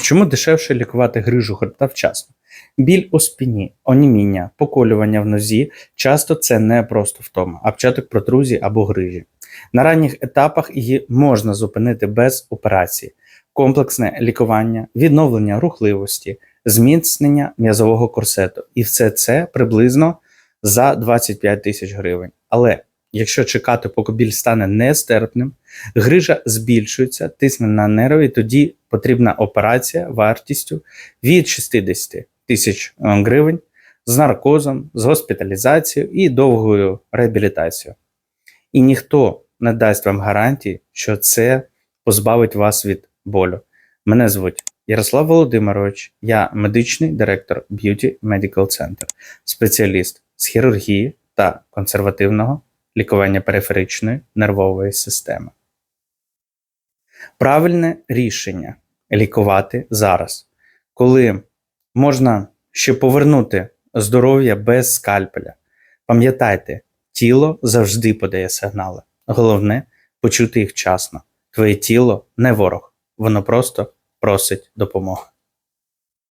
Чому дешевше лікувати грижу хребта вчасно? Біль у спині, оніміння, поколювання в нозі часто це не просто втома, а початок протрузії або грижі. На ранніх етапах її можна зупинити без операції, комплексне лікування, відновлення рухливості, зміцнення м'язового корсету. І все це приблизно за 25 тисяч гривень. Але якщо чекати, поки біль стане нестерпним, грижа збільшується, тисне на нерви, і тоді потрібна операція вартістю від 60 тисяч е, гривень з наркозом, з госпіталізацією і довгою реабілітацією. І ніхто не дасть вам гарантії, що це позбавить вас від болю. Мене звуть Ярослав Володимирович, я медичний директор Beauty Medical Center, спеціаліст з хірургії та консервативного лікування периферичної нервової системи. Правильне рішення лікувати зараз, коли можна ще повернути здоров'я без скальпеля. Пам'ятайте, тіло завжди подає сигнали. Головне почути їх вчасно. Твоє тіло не ворог, воно просто просить допомоги.